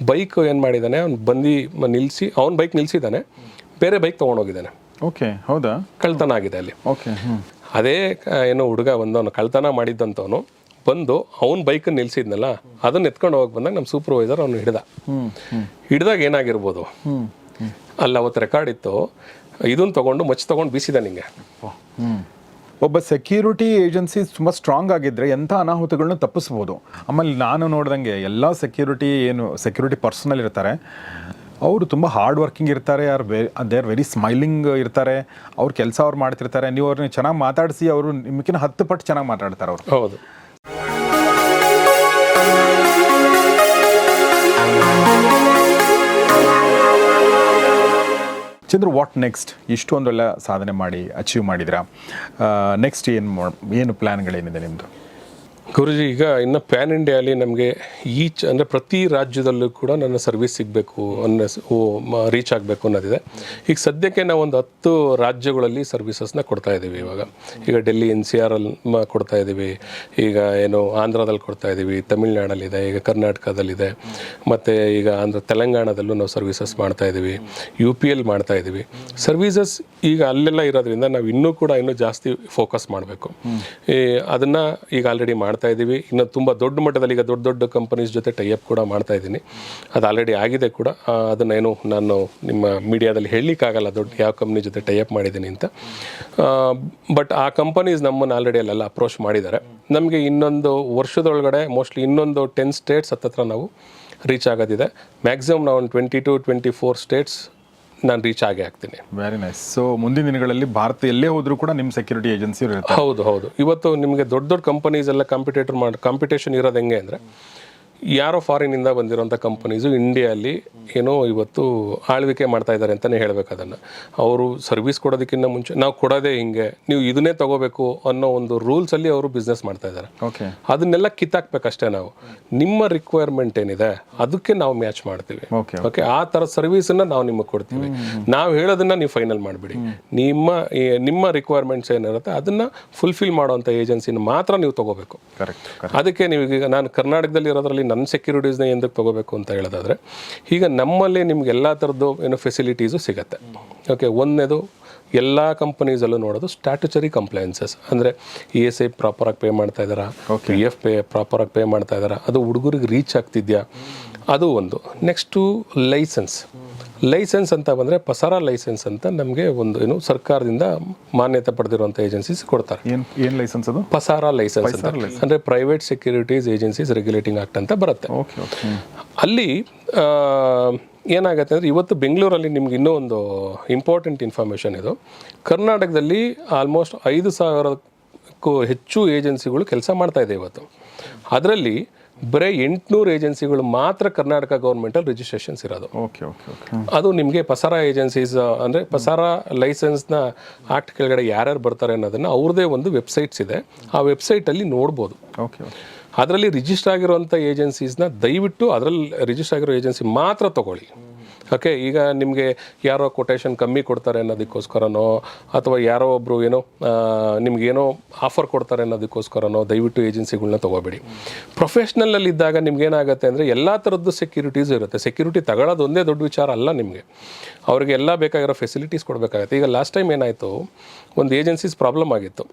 Bike ಏನು ಮಾಡಿದ್ದಾನೆ ಅವ್ನು ಬಂದು ನಿಲ್ಲಿಸಿ ಅವ್ನ ಬೈಕ್ ನಿಲ್ಲಿಸಿದ್ದಾನೆ ಬೇರೆ ಬೈಕ್ ತೊಗೊಂಡೋಗಿದ್ದಾನೆ ಓಕೆ ಹೌದಾ? ಕಳ್ತನ ಆಗಿದೆ ಅಲ್ಲಿ. ಓಕೆ ಅದೇ ಏನು ಹುಡುಗ ಬಂದವನು ಕಳ್ತನ ಮಾಡಿದ್ದಂಥವನು ಬಂದು ಅವ್ನ ಬೈಕ್ ನಿಲ್ಸಿದ್ನಲ್ಲ ಅದನ್ನ ಎತ್ಕೊಂಡು ಹೋಗಿ ಬಂದಾಗ ನಮ್ಮ ಸೂಪರ್ವೈಸರ್ ಅವನು ಹಿಡ್ದ. ಹಿಡ್ದಾಗ ಏನಾಗಿರ್ಬೋದು? ಅಲ್ಲಿ ಅವತ್ತು ರೆಕಾರ್ಡ್ ಇತ್ತು ಇದನ್ನ ತಗೊಂಡು ಮಚ್ ತಗೊಂಡು ಬೀಸಿದ ನಿಂಗೆ. ಒಬ್ಬ ಸೆಕ್ಯೂರಿಟಿ ಏಜೆನ್ಸಿ ತುಂಬ ಸ್ಟ್ರಾಂಗ್ ಆಗಿದ್ದರೆ ಎಂಥ ಅನಾಹುತಗಳನ್ನ ತಪ್ಪಿಸ್ಬೋದು. ಆಮೇಲೆ ನಾನು ನೋಡ್ದಂಗೆ ಎಲ್ಲ ಸೆಕ್ಯೂರಿಟಿ ಏನು ಸೆಕ್ಯೂರಿಟಿ ಪರ್ಸನಲ್ ಇರ್ತಾರೆ. ಅವರು ತುಂಬ ಹಾರ್ಡ್ ವರ್ಕಿಂಗ್ ಇರ್ತಾರೆ are we they are very smiling ಇರ್ತಾರೆ. ಅವ್ರ ಕೆಲಸ ಅವ್ರು ಮಾಡ್ತಿರ್ತಾರೆ. ನೀವು ಅವ್ರನ್ನ ಚೆನ್ನಾಗಿ ಮಾತಾಡಿಸಿ, ಅವರು ನಿಮ್ಗಿಂತ ಹತ್ತು ಪಟ್ಟು ಚೆನ್ನಾಗಿ ಮಾತಾಡ್ತಾರೆ ಅವರು. ಹೌದು. ಚಂದ್ರ ವಾಟ್ ನೆಕ್ಸ್ಟ್ ಇಷ್ಟೊಂದೆಲ್ಲ ಸಾಧನೆ ಮಾಡಿ ಅಚೀವ್ ಮಾಡಿದ್ರಾ ನೆಕ್ಸ್ಟ್ ಏನು ಏನು ಪ್ಲ್ಯಾನ್ಗಳೇನಿದೆ ನಿಮ್ಮದು ಗುರುಜಿ ಈಗ ಇನ್ನು ಪ್ಯಾನ್ ಇಂಡಿಯಾಲಿ ನಮಗೆ ಈಚ್ ಅಂದರೆ ಪ್ರತಿ ರಾಜ್ಯದಲ್ಲೂ ಕೂಡ ನನ್ನ ಸರ್ವಿಸ್ ಸಿಗಬೇಕು ಅನ್ನೋ ರೀಚ್ ಆಗಬೇಕು ಅನ್ನೋದಿದೆ. ಈಗ ಸದ್ಯಕ್ಕೆ ನಾವು ಒಂದು ಹತ್ತು ರಾಜ್ಯಗಳಲ್ಲಿ ಸರ್ವಿಸಸ್ನ ಕೊಡ್ತಾ ಇದ್ದೀವಿ ಇವಾಗ. ಈಗ ಡೆಲ್ಲಿ ಎನ್ ಸಿ ಆರ್ ಅಲ್ಲಿ ಕೊಡ್ತಾ ಇದ್ದೀವಿ ಈಗ ಏನು ಆಂಧ್ರದಲ್ಲಿ ಕೊಡ್ತಾ ಇದ್ದೀವಿ ತಮಿಳ್ನಾಡಲ್ಲಿದೆ ಈಗ ಕರ್ನಾಟಕದಲ್ಲಿದೆ. ಮತ್ತು ಈಗ ಆಂಧ್ರ ತೆಲಂಗಾಣದಲ್ಲೂ ನಾವು ಸರ್ವಿಸಸ್ ಮಾಡ್ತಾ ಇದ್ದೀವಿ ಯು ಪಿ ಎಲ್ ಮಾಡ್ತಾ ಇದ್ದೀವಿ ಸರ್ವಿಸಸ್ ಈಗ ಅಲ್ಲೆಲ್ಲ ಇರೋದ್ರಿಂದ ನಾವು ಇನ್ನೂ ಕೂಡ ಇನ್ನೂ ಜಾಸ್ತಿ ಫೋಕಸ್ ಮಾಡಬೇಕು. ಅದನ್ನು ಈಗ ಆಲ್ರೆಡಿ ಮಾಡ್ತಾ ಇದ್ದೀವಿ ಇನ್ನು ತುಂಬ ದೊಡ್ಡ ಮಟ್ಟದಲ್ಲಿ ಈಗ ದೊಡ್ಡ ದೊಡ್ಡ ಕಂಪನೀಸ್ ಜೊತೆ ಟೈಅಪ್ ಕೂಡ ಮಾಡ್ತಾ ಇದ್ದೀನಿ ಅದು ಆಲ್ರೆಡಿ ಆಗಿದೆ ಕೂಡ. ಅದನ್ನೇನು ನಾನು ನಿಮ್ಮ ಮೀಡಿಯಾದಲ್ಲಿ ಹೇಳಲಿಕ್ಕಾಗಲ್ಲ ದೊಡ್ಡ ಯಾವ ಕಂಪ್ನಿ ಜೊತೆ ಟೈಅಪ್ ಮಾಡಿದ್ದೀನಿ ಅಂತ. ಬಟ್ ಆ ಕಂಪನೀಸ್ ನಮ್ಮನ್ನು ಆಲ್ರೆಡಿ ಅಲ್ಲೆಲ್ಲ ಅಪ್ರೋಚ್ ಮಾಡಿದ್ದಾರೆ. ನಮಗೆ ಇನ್ನೊಂದು ವರ್ಷದೊಳಗಡೆ ಮೋಸ್ಟ್ಲಿ ಇನ್ನೊಂದು ಟೆನ್ ಸ್ಟೇಟ್ಸ್ ಹತ್ತತ್ರ ನಾವು ರೀಚ್ ಆಗೋದಿದೆ. ಮ್ಯಾಕ್ಸಿಮಮ್ ನಾವು ಒಂದು twenty two twenty four states ನಾನು ರೀಚ್ ಆಗೇ ಆಗ್ತೀನಿ. ವೆರಿ ನೈಸ್ ಸೊ ಮುಂದಿನ ದಿನಗಳಲ್ಲಿ ಭಾರತ ಎಲ್ಲೇ ಹೋದರೂ ಕೂಡ ನಿಮ್ಮ ಸೆಕ್ಯೂರಿಟಿ ಏಜೆನ್ಸಿ ಹೌದು ಹೌದು. ಇವತ್ತು ನಿಮಗೆ ದೊಡ್ಡ ದೊಡ್ಡ ಕಂಪನೀಸ್ ಎಲ್ಲ ಕಾಂಪಿಟೇಟರ್ ಮಾಡಿ ಕಾಂಪಿಟೇಷನ್ ಇರೋದು ಹೆಂಗೆ ಅಂದರೆ ಯಾರೋ ಫಾರಿನಿಂದ ಬಂದಿರೋಂಥ ಕಂಪನೀಸು ಇಂಡಿಯಲ್ಲಿ ಏನೋ ಇವತ್ತು ಆಳ್ವಿಕೆ ಮಾಡ್ತಾ ಇದ್ದಾರೆ ಅಂತಲೇ ಹೇಳ್ಬೇಕು ಅದನ್ನು. ಅವರು ಸರ್ವಿಸ್ ಕೊಡೋದಕ್ಕಿಂತ ಮುಂಚೆ ನಾವು ಕೊಡೋದೇ ಹಿಂಗೆ ನೀವು ಇದನ್ನೇ ತಗೋಬೇಕು ಅನ್ನೋ ಒಂದು ರೂಲ್ಸಲ್ಲಿ ಅವರು ಬಿಸ್ನೆಸ್ ಮಾಡ್ತಾ ಇದ್ದಾರೆ. ಓಕೆ ಅದನ್ನೆಲ್ಲ ಕಿತ್ತಾಕ್ಬೇಕಷ್ಟೇ ನಾವು. ನಿಮ್ಮ ರಿಕ್ವೈರ್ಮೆಂಟ್ ಏನಿದೆ ಅದಕ್ಕೆ ನಾವು ಮ್ಯಾಚ್ ಮಾಡ್ತೀವಿ. ಓಕೆ ಆ ಥರ ಸರ್ವಿಸನ್ನು ನಾವು ನಿಮಗೆ ಕೊಡ್ತೀವಿ. ನಾವು ಹೇಳೋದನ್ನ ನೀವು ಫೈನಲ್ ಮಾಡಿಬಿಡಿ. ನಿಮ್ಮ ನಿಮ್ಮ ರಿಕ್ವೈರ್ಮೆಂಟ್ಸ್ ಏನಿರುತ್ತೆ ಅದನ್ನ ಫುಲ್ಫಿಲ್ ಮಾಡುವಂಥ ಏಜೆನ್ಸಿನ ಮಾತ್ರ ನೀವು ತಗೋಬೇಕು. ಕರೆಕ್ಟ್ ಅದಕ್ಕೆ ನೀವು ಈಗ ನಾನು ಕರ್ನಾಟಕದಲ್ಲಿ ಇರೋದ್ರಲ್ಲಿ ನನ್ನ ಸೆಕ್ಯೂರಿಟೀಸ್ನ ಎಂದಕ್ಕೆ ತೊಗೋಬೇಕು ಅಂತ ಹೇಳೋದಾದ್ರೆ ಈಗ ನಮ್ಮಲ್ಲಿ ನಿಮ್ಗೆ ಎಲ್ಲ ಥರದ್ದು ಏನು ಫೆಸಿಲಿಟೀಸು ಸಿಗುತ್ತೆ. ಓಕೆ ಒಂದನೇದು ಎಲ್ಲ ಕಂಪನೀಸಲ್ಲೂ ನೋಡೋದು ಸ್ಟ್ಯಾಟುಚರಿ ಕಂಪ್ಲೈನ್ಸಸ್ ಅಂದರೆ ಇ ಎಸ್ ಐ ಪ್ರಾಪರಾಗಿ ಪೇ ಮಾಡ್ತಾ ಇದ್ದಾರಾ? ಪಿ ಎಫ್ ಪೇ ಪ್ರಾಪರಾಗಿ ಪೇ ಮಾಡ್ತಾ ಇದ್ದಾರಾ? ಅದು ಹುಡುಗರಿಗೆ ರೀಚ್ ಆಗ್ತಿದ್ಯಾ? ಅದು ಒಂದು. ನೆಕ್ಸ್ಟು ಲೈಸೆನ್ಸ್ ಲೈಸೆನ್ಸ್ ಅಂತ ಬಂದರೆ ಪಸಾರ ಲೈಸೆನ್ಸ್ ಅಂತ ನಮಗೆ ಒಂದು ಏನು ಸರ್ಕಾರದಿಂದ ಮಾನ್ಯತೆ ಪಡೆದಿರುವಂಥ ಏಜೆನ್ಸೀಸ್ ಕೊಡ್ತಾರೆ. ಏನು ಲೈಸೆನ್ಸ್ ಅದು? ಪಸಾರ ಲೈಸೆನ್ಸ್ ಅಂತ. ಅಂದರೆ private securities agencies regulating act ಅಂತ ಬರುತ್ತೆ. ಓಕೆ ಓಕೆ ಅಲ್ಲಿ ಏನಾಗುತ್ತೆ ಅಂದರೆ ಇವತ್ತು ಬೆಂಗಳೂರಲ್ಲಿ ನಿಮ್ಗೆ ಇನ್ನೂ ಒಂದು ಇಂಪಾರ್ಟೆಂಟ್ ಇನ್ಫಾರ್ಮೇಷನ್ ಇದು. ಕರ್ನಾಟಕದಲ್ಲಿ ಆಲ್ಮೋಸ್ಟ್ ಐದು ಸಾವಿರಕ್ಕೂ ಹೆಚ್ಚು ಏಜೆನ್ಸಿಗಳು ಕೆಲಸ ಮಾಡ್ತಾ ಇದೆ ಇವತ್ತು. ಅದರಲ್ಲಿ ಬರೀ ಎಂಟುನೂರು ಏಜೆನ್ಸಿಗಳು ಮಾತ್ರ ಕರ್ನಾಟಕ ಗೌರ್ಮೆಂಟಲ್ಲಿ ರಿಜಿಸ್ಟ್ರೇಷನ್ಸ್ ಇರೋದು. ಓಕೆ ಓಕೆ ಓಕೆ ಅದು ನಿಮಗೆ ಪಸಾರ ಏಜೆನ್ಸೀಸ್ ಅಂದರೆ ಪಸಾರ ಲೈಸೆನ್ಸ್ನ ಆಕ್ಟ್ ಕೆಳಗಡೆ ಯಾರ್ಯಾರು ಬರ್ತಾರೆ ಅನ್ನೋದನ್ನು ಅವ್ರದ್ದೇ ಒಂದು ವೆಬ್ಸೈಟ್ಸ್ ಇದೆ. ಆ ವೆಬ್ಸೈಟಲ್ಲಿ ನೋಡ್ಬೋದು. ಓಕೆ ಓಕೆ ಅದರಲ್ಲಿ ರಿಜಿಸ್ಟರ್ ಆಗಿರುವಂಥ ಏಜೆನ್ಸೀಸ್ನ ದಯವಿಟ್ಟು ಅದರಲ್ಲಿ ರಿಜಿಸ್ಟರ್ ಆಗಿರೋ ಏಜೆನ್ಸಿ ಮಾತ್ರ ತಗೊಳ್ಳಿ. ಓಕೆ, ಈಗ ನಿಮಗೆ ಯಾರೋ ಕೊಟೇಶನ್ ಕಮ್ಮಿ ಕೊಡ್ತಾರೆ ಅನ್ನೋದಕ್ಕೋಸ್ಕರನೋ, ಅಥವಾ ಯಾರೋ ಒಬ್ಬರು ಏನೋ ನಿಮಗೇನೋ ಆಫರ್ ಕೊಡ್ತಾರೆ ಅನ್ನೋದಕ್ಕೋಸ್ಕರನೋ, ದಯವಿಟ್ಟು ಏಜೆನ್ಸಿಗಳನ್ನ ತೊಗೋಬೇಡಿ. ಪ್ರೊಫೆಷ್ನಲಲ್ಲಿ ಇದ್ದಾಗ ನಿಮ್ಗೇನಾಗುತ್ತೆ ಅಂದರೆ ಎಲ್ಲ ಥರದ್ದು ಸೆಕ್ಯೂರಿಟೀಸ್ ಇರುತ್ತೆ. ಸೆಕ್ಯೂರಿಟಿ ತಗೊಳ್ಳೋದು ಒಂದೇ ದೊಡ್ಡ ವಿಚಾರ ಅಲ್ಲ ನಿಮಗೆ. ಅವ್ರಿಗೆ ಎಲ್ಲ ಬೇಕಾಗಿರೋ ಫೆಸಿಲಿಟೀಸ್ ಕೊಡಬೇಕಾಗುತ್ತೆ. ಈಗ ಲಾಸ್ಟ್ ಟೈಮ್ ಏನಾಯಿತು, ಒಂದು ಏಜೆನ್ಸೀಸ್ ಪ್ರಾಬ್ಲಮ್ ಆಗಿತ್ತು.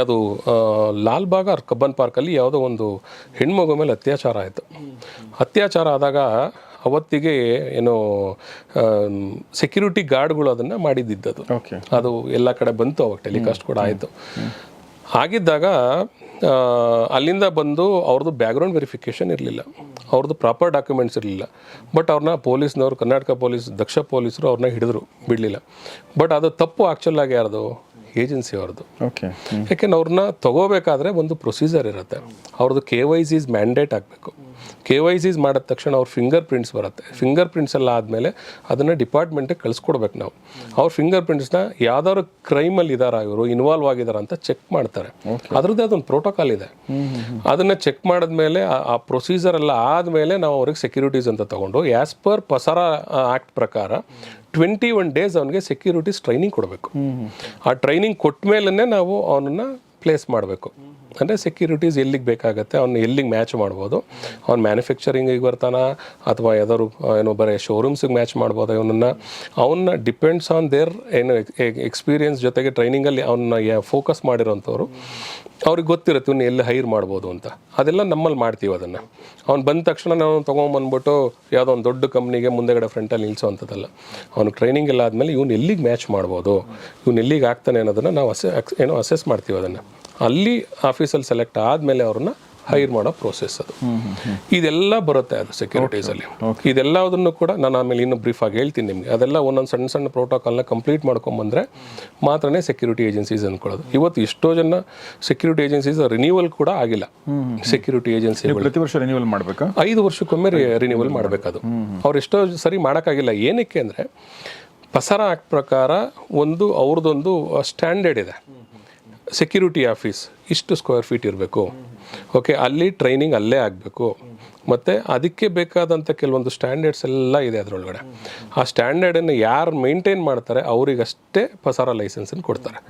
ಅದು ಲಾಲ್ ಲಾಲ್ಬಾಗ್ ಅವ್ರ ಕಬ್ಬನ್ ಪಾರ್ಕಲ್ಲಿ ಯಾವುದೋ ಒಂದು ಹೆಣ್ಮಗು ಮೇಲೆ ಅತ್ಯಾಚಾರ ಆಯಿತು. ಅತ್ಯಾಚಾರ ಆದಾಗ ಅವತ್ತಿಗೆ ಏನು ಸೆಕ್ಯೂರಿಟಿ ಗಾರ್ಡ್ಗಳು ಅದನ್ನು ಮಾಡಿದ್ದಿದ್ದದು. ಓಕೆ ಅದು ಎಲ್ಲ ಕಡೆ ಬಂತು ಅವಾಗ ಟೆಲಿಕಾಸ್ಟ್ ಕೂಡ ಆಯಿತು. ಆಗಿದ್ದಾಗ ಅಲ್ಲಿಂದ ಬಂದು ಅವ್ರದ್ದು ಬ್ಯಾಕ್ಗ್ರೌಂಡ್ ವೆರಿಫಿಕೇಷನ್ ಇರಲಿಲ್ಲ. ಅವ್ರದ್ದು ಪ್ರಾಪರ್ ಡಾಕ್ಯುಮೆಂಟ್ಸ್ ಇರಲಿಲ್ಲ. ಬಟ್ ಅವ್ರನ್ನ ಪೊಲೀಸ್ನವ್ರು ಕರ್ನಾಟಕ ಪೊಲೀಸ್ ದಕ್ಷ ಪೊಲೀಸರು ಅವ್ರನ್ನ ಹಿಡಿದ್ರು ಬಿಡಲಿಲ್ಲ. ಬಟ್ ಅದು ತಪ್ಪು ಆ್ಯಕ್ಚುಲ್ ಆಗಿ ಯಾರ್ದು? ಏಜೆನ್ಸಿ ಅವ್ರದ್ದು ಓಕೆ ಯಾಕೆಂದ್ರೆ ಅವ್ರನ್ನ ತಗೋಬೇಕಾದ್ರೆ ಒಂದು ಪ್ರೊಸೀಜರ್ ಇರುತ್ತೆ. ಅವ್ರದ್ದು ಕೆ ವೈ ಸಿ ಮ್ಯಾಂಡೇಟ್ ಆಗಬೇಕು. ಕೆ ವೈ ಸಿಸ್ ಮಾಡಿದ ತಕ್ಷಣ ಅವ್ರ ಫಿಂಗರ್ ಪ್ರಿಂಟ್ಸ್ ಬರುತ್ತೆ. ಫಿಂಗರ್ ಪ್ರಿಂಟ್ಸ್ ಎಲ್ಲ ಆದಮೇಲೆ ಅದನ್ನು ಡಿಪಾರ್ಟ್ಮೆಂಟಿಗೆ ಕಳಿಸ್ಕೊಡ್ಬೇಕು ನಾವು. ಅವ್ರ ಫಿಂಗರ್ ಪ್ರಿಂಟ್ಸ್ನ ಯಾವ್ದಾದ್ರು ಕ್ರೈಮಲ್ಲಿ ಇದ್ದಾರಾ ಇವರು ಇನ್ವಾಲ್ವ್ ಆಗಿದಾರ ಅಂತ ಚೆಕ್ ಮಾಡ್ತಾರೆ. ಅದರದ್ದೇ ಅದೊಂದು ಪ್ರೋಟೋಕಾಲ್ ಇದೆ. ಅದನ್ನ ಚೆಕ್ ಮಾಡಿದ್ಮೇಲೆ ಆ- ಆ ಪ್ರೊಸೀಜರ್ ಎಲ್ಲ ಆದಮೇಲೆ ನಾವು ಅವ್ರಿಗೆ ಸೆಕ್ಯೂರಿಟೀಸ್ ಅಂತ ತಗೊಂಡು ಆ್ಯಸ್ ಪರ್ ಪಸಾರ ಆ್ಯಕ್ಟ್ ಪ್ರಕಾರ ಟ್ವೆಂಟಿ ಒನ್ ಡೇಸ್ ಅವನಿಗೆ ಸೆಕ್ಯೂರಿಟೀಸ್ ಟ್ರೈನಿಂಗ್ ಕೊಡಬೇಕು. ಆ ಟ್ರೈನಿಂಗ್ ಕೊಟ್ಟ ಮೇಲೇ ನಾವು ಅವನನ್ನು ಪ್ಲೇಸ್ ಮಾಡಬೇಕು. ಅಂದರೆ ಸೆಕ್ಯೂರಿಟೀಸ್ ಎಲ್ಲಿಗೆ ಬೇಕಾಗತ್ತೆ, ಅವ್ನು ಎಲ್ಲಿಗೆ ಮ್ಯಾಚ್ ಮಾಡ್ಬೋದು? ಅವ್ನು ಮ್ಯಾನುಫ್ಯಾಕ್ಚರಿಂಗಿಗೆ ಬರ್ತಾನ? ಅಥವಾ ಯಾವ್ದಾದ್ರು ಏನು ಬರೀ ಶೋರೂಮ್ಸಿಗೆ ಮ್ಯಾಚ್ ಮಾಡ್ಬೋದು ಇವನನ್ನು? ಅವನ್ನ ಡಿಪೆಂಡ್ಸ್ ಆನ್ ದೇರ್ ಏನು ಎಕ್ಸ್ಪೀರಿಯನ್ಸ್ ಜೊತೆಗೆ ಟ್ರೈನಿಂಗಲ್ಲಿ ಅವನ್ನ ಫೋಕಸ್ ಮಾಡಿರೋಂಥವ್ರು. ಅವ್ರಿಗೆ ಗೊತ್ತಿರುತ್ತೆ ಇವ್ನು ಎಲ್ಲಿ ಹೈರ್ ಮಾಡ್ಬೋದು ಅಂತ. ಅದೆಲ್ಲ ನಮ್ಮಲ್ಲಿ ಮಾಡ್ತೀವಿ ಅದನ್ನು. ಅವ್ನು ಬಂದ ತಕ್ಷಣ ನಾವು ತೊಗೊಂಬಂದ್ಬಿಟ್ಟು ಯಾವುದೋ ಒಂದು ದೊಡ್ಡ ಕಂಪ್ನಿಗೆ ಮುಂದೆಗಡೆ ಫ್ರಂಟಲ್ಲಿ ನಿಲ್ಲಿಸೋ ಅಂಥದ್ದಲ್ಲ ಅವ್ನು ಟ್ರೈನಿಂಗ್ ಎಲ್ಲ ಆದಮೇಲೆ ಇವ್ನು ಎಲ್ಲಿಗೆ ಮ್ಯಾಚ್ ಮಾಡ್ಬೋದು? ಇವ್ನು ಎಲ್ಲಿಗೆ ಆಗ್ತಾನೆ ಅನ್ನೋದನ್ನು ನಾವು ಅಸೆ ಏನೋ ಅಸೆಸ್ ಮಾಡ್ತೀವಿ ಅದನ್ನು. ಅಲ್ಲಿ ಆಫೀಸಲ್ಲಿ ಸೆಲೆಕ್ಟ್ ಆದಮೇಲೆ ಅವ್ರನ್ನ ಹೈರ್ ಮಾಡೋ ಪ್ರೋಸೆಸ್ ಅದು. ಇದೆಲ್ಲ ಬರುತ್ತೆ ಅದು ಸೆಕ್ಯೂರಿಟೀಸಲ್ಲಿ ಇದೆಲ್ಲದನ್ನು ಕೂಡ ನಾನು ಆಮೇಲೆ ಇನ್ನೂ ಬ್ರೀಫ್ ಆಗಿ ಹೇಳ್ತೀನಿ ನಿಮಗೆ. ಅದೆಲ್ಲ ಒಂದೊಂದು ಸಣ್ಣ ಸಣ್ಣ ಪ್ರೋಟೋಕಾಲ್ನ ಕಂಪ್ಲೀಟ್ ಮಾಡ್ಕೊಂಬಂದ್ರೆ ಮಾತ್ರನೇ ಸೆಕ್ಯೂರಿಟಿ ಏಜೆನ್ಸೀಸ್ ಅಂದ್ಕೊಳ್ಳೋದು ಇವತ್ತು ಎಷ್ಟೋ ಜನ ಸೆಕ್ಯೂರಿಟಿ ಏಜೆನ್ಸೀಸ್ ರಿನ್ಯೂವಲ್ ಕೂಡ ಆಗಿಲ್ಲ. ಸೆಕ್ಯೂರಿಟಿ ಏಜೆನ್ಸಿ ಪ್ರತಿ ವರ್ಷ ರಿನ್ಯೂವಲ್ ಮಾಡಬೇಕಾ? ಐದು ವರ್ಷಕ್ಕೊಮ್ಮೆ ರಿನ್ಯೂವಲ್ ಮಾಡಬೇಕದು. ಅವ್ರು ಎಷ್ಟೋ ಸರಿ ಮಾಡೋಕ್ಕಾಗಿಲ್ಲ. ಏನಕ್ಕೆ ಅಂದರೆ ಪಸರ ಆಕ್ಟ್ ಪ್ರಕಾರ ಒಂದು ಅವ್ರದ್ದೊಂದು ಸ್ಟ್ಯಾಂಡರ್ಡ್ ಇದೆ. ಸೆಕ್ಯೂರಿಟಿ ಆಫೀಸ್ ಇಷ್ಟು ಸ್ಕ್ವೇರ್ ಫೀಟ್ ಇರಬೇಕು. ಓಕೆ ಅಲ್ಲಿ ಟ್ರೈನಿಂಗ್ ಅಲ್ಲೇ ಆಗಬೇಕು. ಮತ್ತು ಅದಕ್ಕೆ ಬೇಕಾದಂಥ ಕೆಲವೊಂದು ಸ್ಟ್ಯಾಂಡರ್ಡ್ಸ್ ಎಲ್ಲ ಇದೆ ಅದರೊಳಗಡೆ. ಆ ಸ್ಟ್ಯಾಂಡರ್ಡನ್ನು ಯಾರು ಮೇಂಟೈನ್ ಮಾಡ್ತಾರೆ, ಅವರಿಗಷ್ಟೇ ಪಸಾರ ಲೈಸೆನ್ಸನ್ನು ಕೊಡ್ತಾರೆ.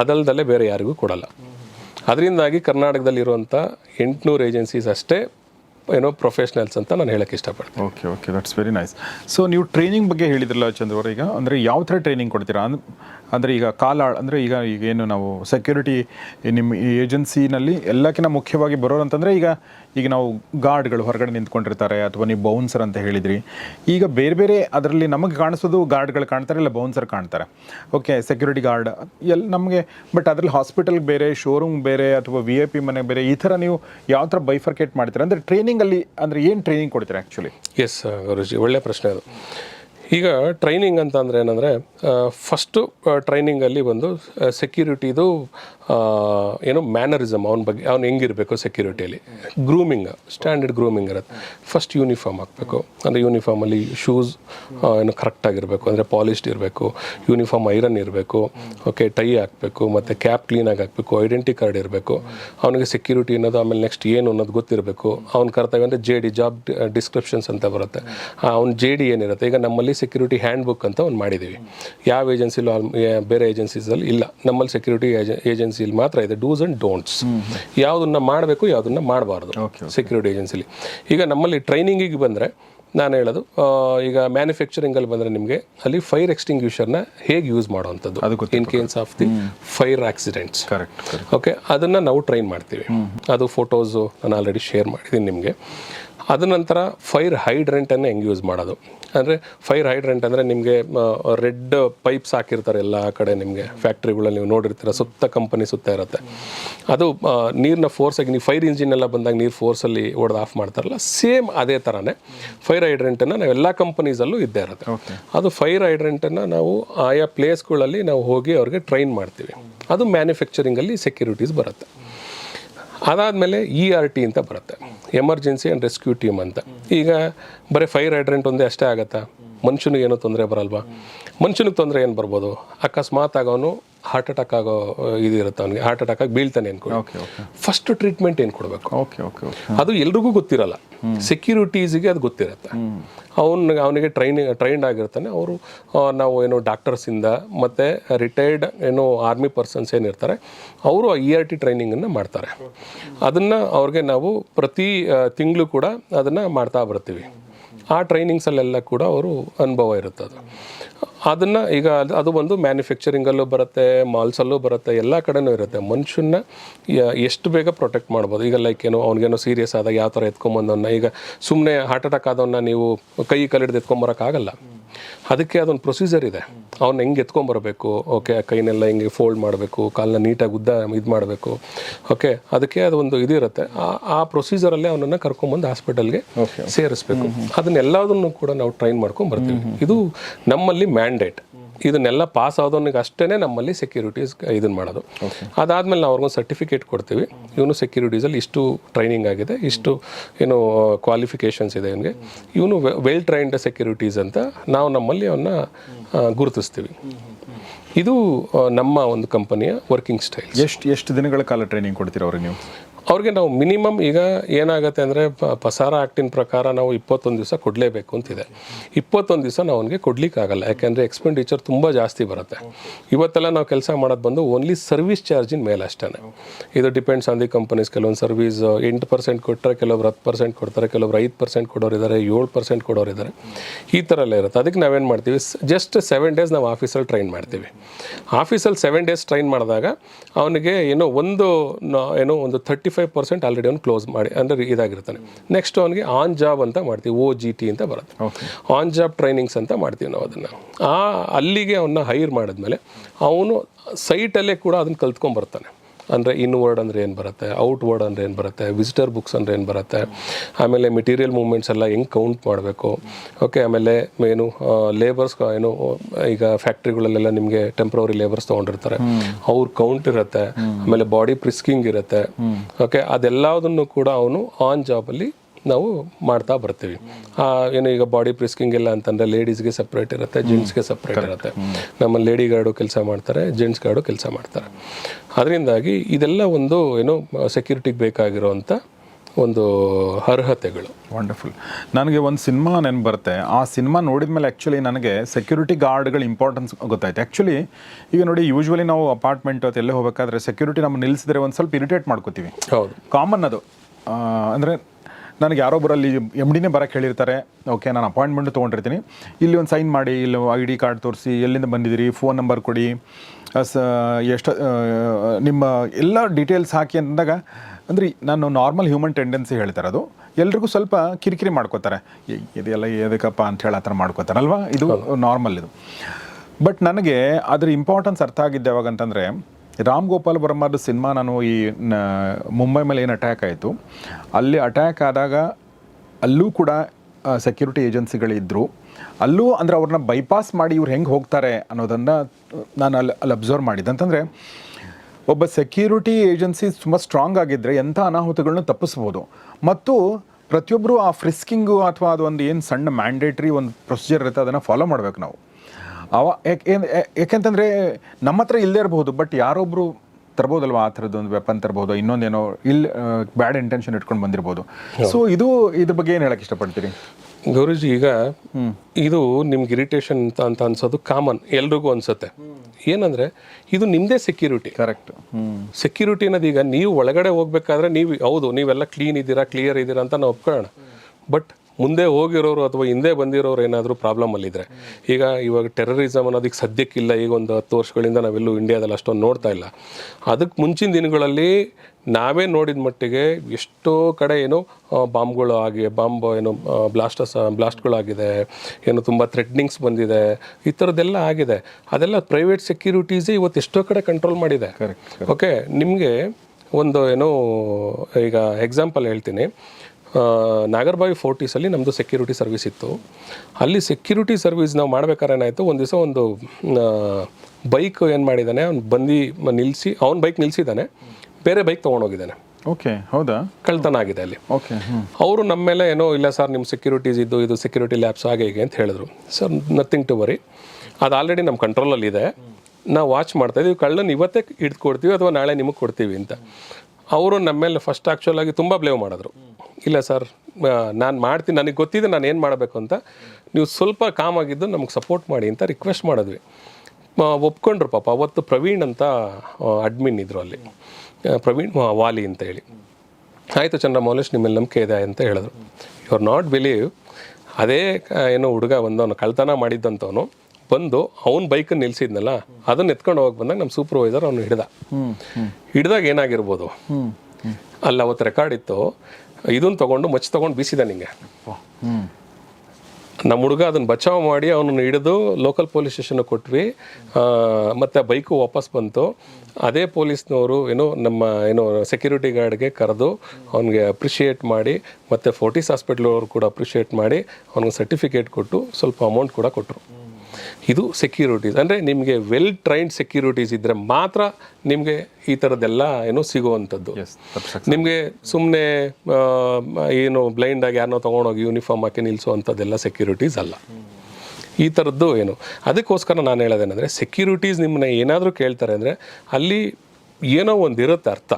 ಅದಲ್ದಲ್ಲೇ ಬೇರೆ ಯಾರಿಗೂ ಕೊಡಲ್ಲ. ಅದರಿಂದಾಗಿ ಕರ್ನಾಟಕದಲ್ಲಿರುವಂಥ ಎಂಟುನೂರು ಏಜೆನ್ಸೀಸ್ ಅಷ್ಟೇ ಏನೋ ಪ್ರೊಫೆಷ್ನಲ್ಸ್ ಅಂತ ನಾನು ಹೇಳಕ್ಕೆ ಇಷ್ಟಪಡ್ತೀನಿ. Okay okay that's very nice so ನೀವು ಟ್ರೈನಿಂಗ್ ಬಗ್ಗೆ ಹೇಳಿದ್ರಲ್ಲ ಚಂದ್ರವರು ಈಗ, ಅಂದರೆ ಯಾವ ಥರ ಟ್ರೈನಿಂಗ್ ಕೊಡ್ತೀರಾ? ಅಂದರೆ ಈಗ ಕಾಲ, ಅಂದರೆ ಈಗ ಈಗ ಏನು ನಾವು ಸೆಕ್ಯೂರಿಟಿ ನಿಮ್ಮ ಈ ಏಜೆನ್ಸಿನಲ್ಲಿ ಎಲ್ಲಕ್ಕಿಂತ ಮುಖ್ಯವಾಗಿ ಬರೋರು ಅಂತಂದರೆ ಈಗ ಈಗ ನಾವು ಗಾರ್ಡ್ಗಳು ಹೊರಗಡೆ ನಿಂತ್ಕೊಂಡಿರ್ತಾರೆ ಅಥವಾ ನೀವು ಬೌನ್ಸರ್ ಅಂತ ಹೇಳಿದ್ರಿ. ಈಗ ಬೇರೆ ಬೇರೆ ಅದರಲ್ಲಿ ನಮಗೆ ಕಾಣಿಸೋದು ಗಾರ್ಡ್ಗಳು ಕಾಣ್ತಾರೆ, ಇಲ್ಲ ಬೌನ್ಸರ್ ಕಾಣ್ತಾರೆ. ಓಕೆ ಸೆಕ್ಯೂರಿಟಿ ಗಾರ್ಡ್ ಎಲ್ಲ ನಮಗೆ ಬಟ್ ಅದರಲ್ಲಿ ಹಾಸ್ಪಿಟಲ್ಗೆ ಬೇರೆ ಶೋರೂಮ್ ಬೇರೆ ಅಥವಾ ವಿ ಐ ಪಿ ಮನೆ ಬೇರೆ, ಈ ಥರ ನೀವು ಯಾವ ಥರ ಬೈಫರ್ಕೇಟ್ ಮಾಡ್ತೀರಾ? ಅಂದರೆ ಟ್ರೈನಿಂಗಲ್ಲಿ ಅಂದರೆ ಏನು ಟ್ರೈನಿಂಗ್ ಕೊಡ್ತೀರಾ ಆ್ಯಕ್ಚುಲಿ ಎಸ್ ಗುರುಜಿ ಒಳ್ಳೆಯ ಪ್ರಶ್ನೆ ಅದು. ಈಗ ಟ್ರೈನಿಂಗ್ ಅಂತಂದ್ರೆ ಏನಂದರೆ ಫಸ್ಟು ಟ್ರೈನಿಂಗಲ್ಲಿ ಬಂದು ಸೆಕ್ಯೂರಿಟಿದು ಏನು ಮ್ಯಾನರಿಸಮ್ ಅವ್ನ ಬಗ್ಗೆ ಅವ್ನು ಹೆಂಗಿರಬೇಕು ಸೆಕ್ಯೂರಿಟಿಯಲ್ಲಿ ಗ್ರೂಮಿಂಗ್ ಸ್ಟ್ಯಾಂಡರ್ಡ್ ಗ್ರೂಮಿಂಗ್ ಇರುತ್ತೆ. ಫಸ್ಟ್ ಯೂನಿಫಾರ್ಮ್ ಹಾಕಬೇಕು. ಅಂದರೆ ಯೂನಿಫಾರ್ಮಲ್ಲಿ ಶೂಸ್ ಏನು ಕರೆಕ್ಟಾಗಿರಬೇಕು ಅಂದರೆ ಪಾಲಿಶ್ಡ್ ಇರಬೇಕು. ಯೂನಿಫಾರ್ಮ್ ಐರನ್ ಇರಬೇಕು. ಓಕೆ ಟೈ ಹಾಕಬೇಕು. ಮತ್ತು ಕ್ಯಾಪ್ ಕ್ಲೀನಾಗಿ ಹಾಕಬೇಕು. ಐಡೆಂಟಿ ಕಾರ್ಡ್ ಇರಬೇಕು. ಅವನಿಗೆ ಸೆಕ್ಯೂರಿಟಿ ಅನ್ನೋದು ಆಮೇಲೆ ನೆಕ್ಸ್ಟ್ ಏನು ಅನ್ನೋದು ಗೊತ್ತಿರಬೇಕು. ಅವ್ನು ಕರ್ತವ್ಯ ಅಂದರೆ ಜೆ ಡಿ ಜಾಬ್ ಡಿಸ್ಕ್ರಿಪ್ಷನ್ಸ್ ಅಂತ ಬರುತ್ತೆ. ಅವ್ನು ಜೆ ಡಿ ಏನಿರುತ್ತೆ? ಈಗ ನಮ್ಮಲ್ಲಿ ಸೆಕ್ಯೂರಿಟಿ ಹ್ಯಾಂಡ್ ಬುಕ್ ಅಂತ ಒಂದು ಮಾಡಿದ್ದೀವಿ ಯಾವ ಏಜೆನ್ಸಿಲೂ ಬೇರೆ ಏಜೆನ್ಸೀಸಲ್ಲಿ ಇಲ್ಲ. ನಮ್ಮಲ್ಲಿ ಸೆಕ್ಯೂರಿಟಿ ಏಜೆನ್ಸಿಲಿ ಮಾತ್ರ ಇದೆ ಡೂಸ್ ಆ್ಯಂಡ್ ಡೋಂಟ್ಸ್ ಯಾವುದನ್ನು ಮಾಡಬೇಕು ಯಾವುದನ್ನು ಮಾಡಬಾರ್ದು ಸೆಕ್ಯೂರಿಟಿ ಏಜೆನ್ಸಿಲಿ ಈಗ ನಮ್ಮಲ್ಲಿ ಟ್ರೈನಿಂಗಿಗೆ ಬಂದರೆ ನಾನು ಹೇಳೋದು ಈಗ ಮ್ಯಾನುಫ್ಯಾಕ್ಚರಿಂಗಲ್ಲಿ ಬಂದರೆ ನಿಮಗೆ ಅಲ್ಲಿ ಫೈರ್ ಎಕ್ಸ್ಟಿಂಗ್ಯೂಷರ್ನ ಹೇಗೆ ಯೂಸ್ ಮಾಡುವಂಥದ್ದು? In case of the fire accidents correct okay ಅದನ್ನು ನಾವು ಟ್ರೈನ್ ಮಾಡ್ತೀವಿ. ಅದು ಫೋಟೋಸು ನಾನು ಆಲ್ರೆಡಿ ಶೇರ್ ಮಾಡಿದ್ದೀನಿ ನಿಮಗೆ. ಅದ ನಂತರ ಫೈರ್ ಹೈಡ್ರೆಂಟನ್ನು ಹೆಂಗೆ ಯೂಸ್ ಮಾಡೋದು? ಅಂದರೆ ಫೈರ್ ಹೈಡ್ರೆಂಟ್ ಅಂದರೆ ನಿಮಗೆ ರೆಡ್ ಪೈಪ್ಸ್ ಹಾಕಿರ್ತಾರೆ ಎಲ್ಲ ಕಡೆ ನಿಮಗೆ ಫ್ಯಾಕ್ಟ್ರಿಗಳಲ್ಲಿ ನೀವು ನೋಡಿರ್ತೀರ ಸುತ್ತ ಕಂಪನಿ ಸುತ್ತ ಇರುತ್ತೆ. ಅದು ನೀರನ್ನ ಫೋರ್ಸಾಗಿ ನೀವು ಫೈರ್ ಇಂಜಿನ್ ಎಲ್ಲ ಬಂದಾಗ ನೀರು ಫೋರ್ಸಲ್ಲಿ ಹೊಡೆದು ಆಫ್ ಮಾಡ್ತಾರಲ್ಲ ಸೇಮ್ ಅದೇ ಥರನೇ ಫೈರ್ ಹೈಡ್ರೆಂಟನ್ನು ನಾವು ಎಲ್ಲ ಕಂಪನೀಸಲ್ಲೂ ಇದ್ದೇ ಇರುತ್ತೆ. ಅದು ಫೈರ್ ಹೈಡ್ರೆಂಟನ್ನು ನಾವು ಆಯಾ ಪ್ಲೇಸ್ಗಳಲ್ಲಿ ನಾವು ಹೋಗಿ ಅವ್ರಿಗೆ ಟ್ರೈನ್ ಮಾಡ್ತೀವಿ. ಅದು ಮ್ಯಾನುಫ್ಯಾಕ್ಚರಿಂಗಲ್ಲಿ ಸೆಕ್ಯೂರಿಟೀಸ್ ಬರುತ್ತೆ. ಅದಾದಮೇಲೆ ಇ ಆರ್ ಟಿ ಅಂತ ಬರುತ್ತೆ. ಎಮರ್ಜೆನ್ಸಿ ಆ್ಯಂಡ್ ರೆಸ್ಕ್ಯೂ ಟೀಮ್ ಅಂತ. ಈಗ ಬರೀ ಫೈರ್ ಹೈಡ್ರೆಂಟ್ ಒಂದೇ ಅಷ್ಟೇ ಆಗತ್ತಾ? ಮನುಷ್ಯನಿಗೆ ಏನೂ ತೊಂದರೆ ಬರಲ್ವಾ? ಮನುಷ್ಯನಿಗೆ ತೊಂದರೆ ಏನು ಬರ್ಬೋದು? ಅಕಸ್ಮಾತ್ ಆಗೋನು ಹಾರ್ಟ್ ಅಟ್ಯಾಕ್ ಆಗೋ ಇದಿರುತ್ತೆ ಅವನಿಗೆ. ಹಾರ್ಟ್ ಅಟ್ಯಾಕ್ ಆಗಿ ಬೀಳ್ತಾನೆ ಅನ್ಕೊಂಡು ಫಸ್ಟ್ ಟ್ರೀಟ್ಮೆಂಟ್ ಏನು ಕೊಡಬೇಕು? ಓಕೆ ಓಕೆ ಓಕೆ ಅದು ಎಲ್ರಿಗೂ ಗೊತ್ತಿರಲ್ಲ. ಸೆಕ್ಯೂರಿಟೀಸ್ಗೆ ಅದು ಗೊತ್ತಿರುತ್ತೆ. ಅವನಿಗೆ ಅವನಿಗೆ ಟ್ರೈನಿಂಗ್ ಟ್ರೈನ್ಡ್ ಆಗಿರ್ತಾನೆ. ಅವರು ನಾವು ಏನು ಡಾಕ್ಟರ್ಸಿಂದ ಮತ್ತು ರಿಟೈರ್ಡ್ ಏನು ಆರ್ಮಿ ಪರ್ಸನ್ಸ್ ಏನಿರ್ತಾರೆ, ಅವರು ಇ ಆರ್ ಟಿ ಟ್ರೈನಿಂಗನ್ನು ಮಾಡ್ತಾರೆ. ಅದನ್ನು ಅವ್ರಿಗೆ ನಾವು ಪ್ರತಿ ತಿಂಗಳು ಕೂಡ ಅದನ್ನು ಮಾಡ್ತಾ ಬರ್ತೀವಿ. ಆ ಟ್ರೈನಿಂಗ್ಸಲ್ಲೆಲ್ಲ ಕೂಡ ಅವರು ಅನುಭವ ಇರುತ್ತೆ ಅದು ಅದನ್ನು ಈಗ ಅದು ಬಂದು ಮ್ಯಾನುಫ್ಯಾಕ್ಚರಿಂಗಲ್ಲೂ ಬರುತ್ತೆ ಮಾಲ್ಸಲ್ಲೂ ಬರುತ್ತೆ, ಎಲ್ಲ ಕಡೆನೂ ಇರುತ್ತೆ. ಮನುಷ್ಯನ ಎಷ್ಟು ಬೇಗ ಪ್ರೊಟೆಕ್ಟ್ ಮಾಡ್ಬೋದು? ಈಗ ಲೈಕ್ ಏನೋ, ಅವ್ನಿಗೇನೋ ಸೀರಿಯಸ್ ಆದಾಗ ಯಾವ ಥರ ಎತ್ಕೊಂಬಂದವನ್ನ ಈಗ ಸುಮ್ಮನೆ ಹಾರ್ಟ್ ಅಟ್ಯಾಕ್ ಆದವನ್ನ ನೀವು ಕೈ ಕಲ್ಲಿಡ್ದು ಎತ್ಕೊಂಬರೋಕ್ಕಾಗಲ್ಲ ಅದಕ್ಕೆ ಅದೊಂದು ಪ್ರೊಸೀಜರ್ ಇದೆ. ಅವ್ನ ಹೆಂಗೆ ಎತ್ಕೊಂಬರ್ಬೇಕು ಓಕೆ ಕೈನೆಲ್ಲ ಹಿಂಗೆ ಫೋಲ್ಡ್ ಮಾಡಬೇಕು? ಕಾಲನ್ನ ನೀಟಾಗಿ ಉದ್ದ ಇದು ಮಾಡಬೇಕು? ಓಕೆ ಅದಕ್ಕೆ ಅದೊಂದು ಇದು ಇರುತ್ತೆ. ಆ- ಆ ಪ್ರೊಸೀಜರಲ್ಲೇ ಅವನನ್ನು ಕರ್ಕೊಂಬಂದು ಹಾಸ್ಪಿಟಲ್ಗೆ ಸೇರಿಸ್ಬೇಕು. ಅದನ್ನೆಲ್ಲದನ್ನು ಕೂಡ ನಾವು ಟ್ರೈನ್ ಮಾಡ್ಕೊಂಡು ಬರ್ತೀವಿ. ಇದು ನಮ್ಮಲ್ಲಿ ಮ್ಯಾಂಡೇಟ್ ಇದನ್ನೆಲ್ಲ ಪಾಸ್ ಆದವನಿಗೆ ಅಷ್ಟೇ ನಮ್ಮಲ್ಲಿ ಸೆಕ್ಯೂರಿಟೀಸ್ ಇದನ್ನ ಮಾಡೋದು. ಅದಾದಮೇಲೆ ನಾವು ಅವ್ರಿಗೊಂದು ಸರ್ಟಿಫಿಕೇಟ್ ಕೊಡ್ತೀವಿ. ಇವನು ಸೆಕ್ಯೂರಿಟೀಸಲ್ಲಿ ಇಷ್ಟು ಟ್ರೈನಿಂಗ್ ಆಗಿದೆ ಇಷ್ಟು ಏನು ಕ್ವಾಲಿಫಿಕೇಷನ್ಸ್ ಇದೆ ಅವನಿಗೆ ಇವನು ವೆಲ್ ಟ್ರೈನ್ಡ್ ಸೆಕ್ಯೂರಿಟೀಸ್ ಅಂತ ನಾವು ನಮ್ಮಲ್ಲಿ ಅವನ್ನ ಗುರುತಿಸ್ತೀವಿ. ಇದು ನಮ್ಮ ಒಂದು ಕಂಪನಿಯ ವರ್ಕಿಂಗ್ ಸ್ಟೈಲ್ ಎಷ್ಟು ಎಷ್ಟು ದಿನಗಳ ಕಾಲ ಟ್ರೈನಿಂಗ್ ಕೊಡ್ತೀರಾ ಅವ್ರಿಗೆ ನೀವು? ಅವ್ರಿಗೆ ನಾವು ಮಿನಿಮಮ್ ಈಗ ಏನಾಗುತ್ತೆ ಅಂದರೆ ಪಸಾರ ಆ್ಯಕ್ಟಿನ ಪ್ರಕಾರ ನಾವು ಇಪ್ಪತ್ತೊಂದು ದಿವಸ ಕೊಡಲೇಬೇಕು ಅಂತಿದೆ. ಇಪ್ಪತ್ತೊಂದು ದಿವಸ ನಾವು ಅವನಿಗೆ ಕೊಡಲಿಕ್ಕಾಗಲ್ಲ. ಯಾಕೆಂದರೆ ಎಕ್ಸ್ಪೆಂಡಿಚರ್ ತುಂಬ ಜಾಸ್ತಿ ಬರುತ್ತೆ. ಇವತ್ತೆಲ್ಲ ನಾವು ಕೆಲಸ ಮಾಡೋದು ಬಂದು ಓನ್ಲಿ ಸರ್ವಿಸ್ ಚಾರ್ಜಿನ ಮೇಲೆ ಅಷ್ಟೇ ಇದು ಡಿಪೆಂಡ್ಸ್ ಆನ್ ದಿ ಕಂಪನೀಸ್ ಕೆಲವೊಂದು ಸರ್ವಿಸ್ ಎಂಟು ಪರ್ಸೆಂಟ್ ಕೊಟ್ಟರೆ ಕೆಲವೊಬ್ರು ಹತ್ತು ಪರ್ಸೆಂಟ್ ಕೊಡ್ತಾರೆ, ಕೆಲವೊಬ್ರು ಐದು ಪರ್ಸೆಂಟ್ ಕೊಡೋರಿದ್ದಾರೆ, ಏಳು ಪರ್ಸೆಂಟ್ ಕೊಡೋರಿದ್ದಾರೆ. ಈ ಥರ ಎಲ್ಲ ಇರುತ್ತೆ. ಅದಕ್ಕೆ ನಾವೇನು ಮಾಡ್ತೀವಿ? ಜಸ್ಟ್ ಸೆವೆನ್ ಡೇಸ್ ನಾವು ಆಫೀಸಲ್ಲಿ ಟ್ರೈನ್ ಮಾಡ್ತೀವಿ. ಆಫೀಸಲ್ಲಿ ಸೆವೆನ್ ಡೇಸ್ ಟ್ರೈನ್ ಮಾಡಿದಾಗ ಅವನಿಗೆ ಏನೋ ಒಂದು ಏನೋ ಒಂದು ಥರ್ಟಿ ಫೈವ್ ಪರ್ಸೆಂಟ್ ಆಲ್ರೆಡಿ ಅವ್ನು ಕ್ಲೋಸ್ ಮಾಡಿ ಅಂದರೆ ಇದಾಗಿರ್ತಾನೆ ನೆಕ್ಸ್ಟ್ ಅವನಿಗೆ ಆನ್ ಜಾಬ್ ಅಂತ ಮಾಡ್ತೀವಿ ಓ ಜಿ ಟಿ ಅಂತ ಬರುತ್ತೆ. ಆನ್ ಜಾಬ್ ಟ್ರೈನಿಂಗ್ಸ್ ಅಂತ ಮಾಡ್ತೀವಿ ನಾವು ಅದನ್ನು. ಆ ಅಲ್ಲಿಗೆ ಅವನ್ನ ಹೈರ್ ಮಾಡಿದ್ಮೇಲೆ ಅವನು ಸೈಟಲ್ಲೇ ಕೂಡ ಅದನ್ನು ಕಲ್ತ್ಕೊಂಡ್ಬರ್ತಾನೆ ಅಂದರೆ ಇನ್ವರ್ಡ್ ಅಂದರೆ ಏನು ಬರುತ್ತೆ? ಔಟ್ ವರ್ಡ್ ಅಂದರೆ ಏನು ಬರುತ್ತೆ? ವಿಸಿಟರ್ ಬುಕ್ಸ್ ಅಂದರೆ ಏನು ಬರುತ್ತೆ? ಆಮೇಲೆ ಮೆಟೀರಿಯಲ್ ಮೂವ್ಮೆಂಟ್ಸ್ ಎಲ್ಲ ಹೆಂಗೆ ಕೌಂಟ್ ಮಾಡಬೇಕು? ಓಕೆ ಆಮೇಲೆ ಏನು ಲೇಬರ್ಸ್ ಏನು ಈಗ ಫ್ಯಾಕ್ಟ್ರಿಗಳಲ್ಲೆಲ್ಲ ನಿಮಗೆ ಟೆಂಪ್ರವರಿ ಲೇಬರ್ಸ್ ತೊಗೊಂಡಿರ್ತಾರೆ. ಅವ್ರ ಕೌಂಟ್ ಇರುತ್ತೆ. ಆಮೇಲೆ ಬಾಡಿ ಪ್ರಿಸ್ಕಿಂಗ್ ಇರುತ್ತೆ. ಓಕೆ ಅದೆಲ್ಲದನ್ನು ಕೂಡ ಅವನು ಆನ್ ಜಾಬಲ್ಲಿ ನಾವು ಮಾಡ್ತಾ ಬರ್ತೀವಿ. ಏನು ಈಗ ಬಾಡಿ ಪ್ರಿಸ್ಕಿಂಗ್ ಇಲ್ಲ ಅಂತಂದರೆ ಲೇಡೀಸ್ಗೆ ಸಪ್ರೇಟ್ ಇರುತ್ತೆ ಜೆಂಟ್ಸ್ಗೆ ಸಪ್ರೇಟ್ ಇರುತ್ತೆ. ನಮ್ಮ ಲೇಡಿ ಗಾರ್ಡು ಕೆಲಸ ಮಾಡ್ತಾರೆ ಜೆಂಟ್ಸ್ ಗಾರ್ಡು ಕೆಲಸ ಮಾಡ್ತಾರೆ. ಅದರಿಂದಾಗಿ ಇದೆಲ್ಲ ಒಂದು ಏನು ಸೆಕ್ಯೂರಿಟಿಗೆ ಬೇಕಾಗಿರೋವಂಥ ಒಂದು ಅರ್ಹತೆಗಳು. ವಂಡರ್ಫುಲ್ ನನಗೆ ಒಂದು ಸಿನಿಮಾ ನೆನಪು ಬರುತ್ತೆ ಆ ಸಿನಿಮಾ ನೋಡಿದ ಮೇಲೆ ಆ್ಯಕ್ಚುಲಿ ನನಗೆ ಸೆಕ್ಯೂರಿಟಿ ಗಾರ್ಡ್ಗಳ ಇಂಪಾರ್ಟೆನ್ಸ್ ಗೊತ್ತಾಯ್ತು. ಆ್ಯಕ್ಚುಲಿ ಈಗ ನೋಡಿ ಯೂಶ್ವಲಿ ನಾವು ಅಪಾರ್ಟ್ಮೆಂಟ್ ಅಥವಾ ಎಲ್ಲೇ ಹೋಗಬೇಕಾದ್ರೆ ಸೆಕ್ಯೂರಿಟಿ ನಮ್ಮ ನಿಲ್ಲಿಸಿದ್ರೆ ಒಂದು ಸ್ವಲ್ಪ ಇರಿಟೇಟ್ ಮಾಡ್ಕೋತೀವಿ. ಹೌದು. ಕಾಮನ್ ಅದು. ಅಂದರೆ ನನಗೆ ಯಾರೊಬ್ಬರಲ್ಲಿ ಎಂ ಡಿನೇ ಬರೋಕ್ಕೆ ಹೇಳಿರ್ತಾರೆ ಓಕೆ ನಾನು ಅಪಾಯಿಂಟ್ಮೆಂಟ್ ತೊಗೊಂಡಿರ್ತೀನಿ. ಇಲ್ಲಿ ಒಂದು ಸೈನ್ ಮಾಡಿ ಇಲ್ಲಿ ಐ ಡಿ ಕಾರ್ಡ್ ತೋರಿಸಿ ಎಲ್ಲಿಂದ ಬಂದಿದ್ದೀರಿ ಫೋನ್ ನಂಬರ್ ಕೊಡಿ ಸ ಎಷ್ಟು ನಿಮ್ಮ ಎಲ್ಲ ಡೀಟೇಲ್ಸ್ ಹಾಕಿ ಅಂದಾಗ ಅಂದರೆ ನಾನು ನಾರ್ಮಲ್ ಹ್ಯೂಮನ್ ಟೆಂಡೆನ್ಸಿ ಹೇಳ್ತಾರೆ ಅದು. ಎಲ್ರಿಗೂ ಸ್ವಲ್ಪ ಕಿರಿಕಿರಿ ಮಾಡ್ಕೋತಾರೆ. ಇದೆಲ್ಲ ಎದಕ್ಕಪ್ಪ ಅಂತ ಹೇಳಿ ಆ ಥರ ಮಾಡ್ಕೋತಾರಲ್ವ ಇದು ನಾರ್ಮಲ್ ಇದು. ಬಟ್ ನನಗೆ ಅದ್ರ ಇಂಪಾರ್ಟೆನ್ಸ್ ಅರ್ಥ ಆಗಿದ್ದೆ ಯಾವಾಗ ಅಂತಂದರೆ ರಾಮ್ ಗೋಪಾಲ್ ವರ್ಮದ ಸಿನಿಮಾ ನಾನು ಈ ಮುಂಬೈ ಮೇಲೆ ಏನು ಅಟ್ಯಾಕ್ ಆಯಿತು, ಅಲ್ಲಿ ಅಟ್ಯಾಕ್ ಆದಾಗ ಅಲ್ಲೂ ಕೂಡ ಸೆಕ್ಯೂರಿಟಿ ಏಜೆನ್ಸಿಗಳಿದ್ದರು ಅಲ್ಲೂ ಅಂದರೆ ಅವ್ರನ್ನ ಬೈಪಾಸ್ ಮಾಡಿ ಇವ್ರು ಹೆಂಗೆ ಹೋಗ್ತಾರೆ ಅನ್ನೋದನ್ನು ನಾನು ಅಲ್ಲಿ ಅಲ್ಲಿ ಅಬ್ಸರ್ವ್ ಮಾಡಿದ್ದೆ. ಅಂತಂದರೆ, ಒಬ್ಬ ಸೆಕ್ಯೂರಿಟಿ ಏಜೆನ್ಸಿ ತುಂಬ ಸ್ಟ್ರಾಂಗ್ ಆಗಿದ್ದರೆ ಎಂಥ ಅನಾಹುತಗಳನ್ನ ತಪ್ಪಿಸ್ಬೋದು. ಮತ್ತು ಪ್ರತಿಯೊಬ್ಬರು ಆ ಫ್ರಿಸ್ಕಿಂಗು ಅಥವಾ ಅದೊಂದು ಏನು ಸಣ್ಣ ಮ್ಯಾಂಡೇಟ್ರಿ ಒಂದು ಪ್ರೊಸೀಜರ್ ಇರುತ್ತೆ, ಅದನ್ನು ಫಾಲೋ ಮಾಡ್ಬೇಕು ನಾವು. ಅವ ಯಾಕೆಂತಂದ್ರೆ ನಮ್ಮ ಹತ್ರ ಇಲ್ಲದೇ ಇರಬಹುದು ಬಟ್ ಯಾರೊಬ್ರು ತರ್ಬೋದಲ್ವಾ ಆ ಥರದ್ದು ಒಂದು ವೆಪನ್ ತರ್ಬೋದು ಇನ್ನೊಂದೇನೋ ಇಲ್ಲಿ ಬ್ಯಾಡ್ ಇಂಟೆನ್ಷನ್ ಇಟ್ಕೊಂಡು ಬಂದಿರ್ಬೋದು. ಸೊ ಇದು ಇದ್ರ ಬಗ್ಗೆ ಏನು ಹೇಳಕ್ ಇಷ್ಟಪಡ್ತೀರಿ? ಗೌರೀಜಿ ಈಗ ಇದು ನಿಮ್ಗೆ ಇರಿಟೇಷನ್ ಅಂತ ಅಂತ ಅನ್ಸೋದು ಕಾಮನ್ ಎಲ್ರಿಗೂ ಅನ್ಸುತ್ತೆ. ಏನಂದ್ರೆ ಇದು ನಿಮ್ಮದೇ ಸೆಕ್ಯೂರಿಟಿ ಕರೆಕ್ಟ್ ಸೆಕ್ಯೂರಿಟಿ ಅನ್ನೋದು ಈಗ ನೀವು ಒಳಗಡೆ ಹೋಗ್ಬೇಕಾದ್ರೆ ನೀವು ಹೌದು ನೀವೆಲ್ಲ ಕ್ಲೀನ್ ಇದ್ದೀರಾ ಕ್ಲಿಯರ್ ಇದ್ದೀರಾ ಅಂತ ನಾವು ಒಪ್ಕೊಳ್ಳೋಣ. ಬಟ್ ಮುಂದೆ ಹೋಗಿರೋರು ಅಥವಾ ಹಿಂದೆ ಬಂದಿರೋರು ಏನಾದರೂ ಪ್ರಾಬ್ಲಮಲ್ಲಿದ್ದರೆ ಈಗ ಇವಾಗ ಟೆರರಿಸಮ್ ಅನ್ನೋದಕ್ಕೆ ಸದ್ಯಕ್ಕಿಲ್ಲ ಈಗ ಒಂದು ಹತ್ತು ವರ್ಷಗಳಿಂದ ನಾವೆಲ್ಲೂ ಇಂಡಿಯಾದಲ್ಲಿ ಅಷ್ಟೊಂದು ನೋಡ್ತಾ ಇಲ್ಲ. ಅದಕ್ಕೆ ಮುಂಚಿನ ದಿನಗಳಲ್ಲಿ ನಾವೇ ನೋಡಿದ ಮಟ್ಟಿಗೆ ಎಷ್ಟೋ ಕಡೆ ಏನು ಬಾಂಬ್ಗಳು ಆಗಿ ಬಾಂಬ್ ಏನು ಬ್ಲಾಸ್ಟಸ್ ಬ್ಲಾಸ್ಟ್ಗಳಾಗಿದೆ ಏನು ತುಂಬ ಥ್ರೆಟ್ನಿಂಗ್ಸ್ ಬಂದಿದೆ ಈ ಥರದ್ದೆಲ್ಲ ಆಗಿದೆ. ಅದೆಲ್ಲ ಪ್ರೈವೇಟ್ ಸೆಕ್ಯೂರಿಟೀಸೇ ಇವತ್ತು ಎಷ್ಟೋ ಕಡೆ ಕಂಟ್ರೋಲ್ ಮಾಡಿದೆ. ಓಕೆ ನಿಮಗೆ ಒಂದು ಏನೋ ಈಗ ಎಕ್ಸಾಂಪಲ್ ಹೇಳ್ತೀನಿ. ನಾಗರ್ಬಾವಿ ಫೋರ್ಟೀಸಲ್ಲಿ ನಮ್ಮದು ಸೆಕ್ಯೂರಿಟಿ ಸರ್ವಿಸ್ ಇತ್ತು. ಅಲ್ಲಿ ಸೆಕ್ಯೂರಿಟಿ ಸರ್ವಿಸ್ ನಾವು ಮಾಡ್ಬೇಕಾದ್ರೆ ಏನಾಯಿತು ಒಂದು ದಿವಸ ಒಂದು ಬೈಕ್ ಏನು ಮಾಡಿದ್ದಾನೆ ಅವ್ನು ಬಂದು ನಿಲ್ಲಿಸಿ ಅವ್ನ ಬೈಕ್ ನಿಲ್ಲಿಸಿದ್ದಾನೆ ಬೇರೆ ಬೈಕ್ ತೊಗೊಂಡೋಗಿದ್ದಾನೆ ಓಕೆ ಹೌದಾ? ಕಳ್ತನ ಆಗಿದೆ ಅಲ್ಲಿ. ಓಕೆ ಅವರು ನಮ್ಮ ಮೇಲೆ ಏನೋ ಇಲ್ಲ ಸರ್ ನಿಮ್ಮ ಸೆಕ್ಯೂರಿಟೀಸ್ ಇದ್ದು ಇದು ಸೆಕ್ಯೂರಿಟಿ ಲ್ಯಾಬ್ಸ್ ಹಾಗೆ ಹೀಗೆ ಅಂತ ಹೇಳಿದ್ರು. ಸರ್ ನಥಿಂಗ್ ಟು ವರಿ ಅದು ಆಲ್ರೆಡಿ ನಮ್ಮ ಕಂಟ್ರೋಲಲ್ಲಿದೆ ನಾವು ವಾಚ್ ಮಾಡ್ತಾ ಇದೀವಿ. ಕಳ್ಳನ ಇವತ್ತೇ ಹಿಡ್ದು ಕೊಡ್ತೀವಿ ಅಥವಾ ನಾಳೆ ನಿಮಗೆ ಕೊಡ್ತೀವಿ ಅಂತ. ಅವರು ನಮ್ಮ ಮೇಲೆ ಫಸ್ಟ್ ಆ್ಯಕ್ಚುಲಾಗಿ ತುಂಬ ಬ್ಲೇವ್ ಮಾಡಿದ್ರು. ಇಲ್ಲ ಸರ್ ನಾನು ಮಾಡ್ತೀನಿ ನನಗೆ ಗೊತ್ತಿದೆ ನಾನು ಏನು ಮಾಡಬೇಕು ಅಂತ. ನೀವು ಸ್ವಲ್ಪ ಕಾಮ್ ಆಗಿದ್ದು ನಮಗೆ ಸಪೋರ್ಟ್ ಮಾಡಿ ಅಂತ ರಿಕ್ವೆಸ್ಟ್ ಮಾಡಿದ್ವಿ. ಒಪ್ಕೊಂಡ್ರು ಪಾಪ. ಅವತ್ತು ಪ್ರವೀಣ್ ಅಂತ ಅಡ್ಮಿನ್ ಇದ್ರು ಅಲ್ಲಿ. ಪ್ರವೀಣ್ ವಾಲಿ ಅಂತ ಹೇಳಿ. ಆಯಿತು ಚಂದ್ರಮೌಲೇಶ್ ನಿಮ್ಮಲ್ಲಿ ನಂಬಿಕೆ ಇದೆ ಅಂತ ಹೇಳಿದ್ರು. ಯು ಆರ್ ನಾಟ್ ಬಿಲೀವ್ ಅದೇ ಏನೋ ಹುಡುಗ ಒಂದವನು ಕಳ್ತನ ಮಾಡಿದ್ದಂಥವನು ಬಂದು ಅವನ ಬೈಕನ್ನು ನಿಲ್ಸಿದ್ನಲ್ಲ ಅದನ್ನ ಎತ್ಕೊಂಡು ಹೋಗಿ ಬಂದಾಗ ನಮ್ಮ ಸೂಪರ್ವೈಸರ್ ಅವನು ಹಿಡ್ದ. ಹಿಡ್ದಾಗ ಏನಾಗಿರ್ಬೋದು? ಅಲ್ಲಿ ಅವತ್ತು ರೆಕಾರ್ಡ್ ಇತ್ತು. ಇದನ್ನ ತಗೊಂಡು ಮಚ್ಚಿ ತಗೊಂಡು ಬೀಸಿದ ನಿಂಗೆ. ನಮ್ಮ ಹುಡುಗ ಅದನ್ನ ಬಚಾವ್ ಮಾಡಿ ಅವನನ್ನು ಹಿಡಿದು ಲೋಕಲ್ ಪೊಲೀಸ್ ಸ್ಟೇಷನ್ ಕೊಟ್ವಿ. ಆ, ಮತ್ತೆ ಬೈಕು ವಾಪಸ್ ಬಂತು. ಅದೇ ಪೊಲೀಸ್ನವರು ಏನೋ ನಮ್ಮ ಏನು ಸೆಕ್ಯೂರಿಟಿ ಗಾರ್ಡ್ಗೆ ಕರೆದು ಅವನಿಗೆ ಅಪ್ರಿಷಿಯೇಟ್ ಮಾಡಿ ಮತ್ತು ಫೋರ್ಟಿಸ್ ಹಾಸ್ಪಿಟ್ಲ್ ಅವರು ಕೂಡ ಅಪ್ರಿಷಿಯೇಟ್ ಮಾಡಿ ಅವನಿಗೆ ಸರ್ಟಿಫಿಕೇಟ್ ಕೊಟ್ಟು ಸ್ವಲ್ಪ ಅಮೌಂಟ್ ಕೂಡ ಕೊಟ್ಟರು ಇದು ಸೆಕ್ಯೂರಿಟೀಸ್ ಅಂದರೆ ನಿಮಗೆ ವೆಲ್ ಟ್ರೈನ್ಡ್ ಸೆಕ್ಯೂರಿಟೀಸ್ ಇದ್ದರೆ ಮಾತ್ರ ನಿಮಗೆ ಈ ಥರದ್ದೆಲ್ಲ ಏನು ಸಿಗುವಂಥದ್ದು. ನಿಮಗೆ ಸುಮ್ಮನೆ ಏನು ಬ್ಲೈಂಡ್ ಆಗಿ ಯಾರನ್ನೋ ತೊಗೊಂಡೋಗಿ ಯೂನಿಫಾರ್ಮ್ ಹಾಕಿ ನಿಲ್ಲಿಸುವಂಥದ್ದೆಲ್ಲ ಸೆಕ್ಯೂರಿಟೀಸ್ ಅಲ್ಲ. ಈ ಥರದ್ದು ಏನು? ಅದಕ್ಕೋಸ್ಕರ ನಾನು ಹೇಳೋದೇನೆಂದರೆ ಸೆಕ್ಯೂರಿಟೀಸ್ ನಿಮ್ಮನ್ನ ಏನಾದರೂ ಕೇಳ್ತಾರೆ ಅಂದರೆ ಅಲ್ಲಿ ಏನೋ ಒಂದು ಇರುತ್ತೆ ಅರ್ಥ.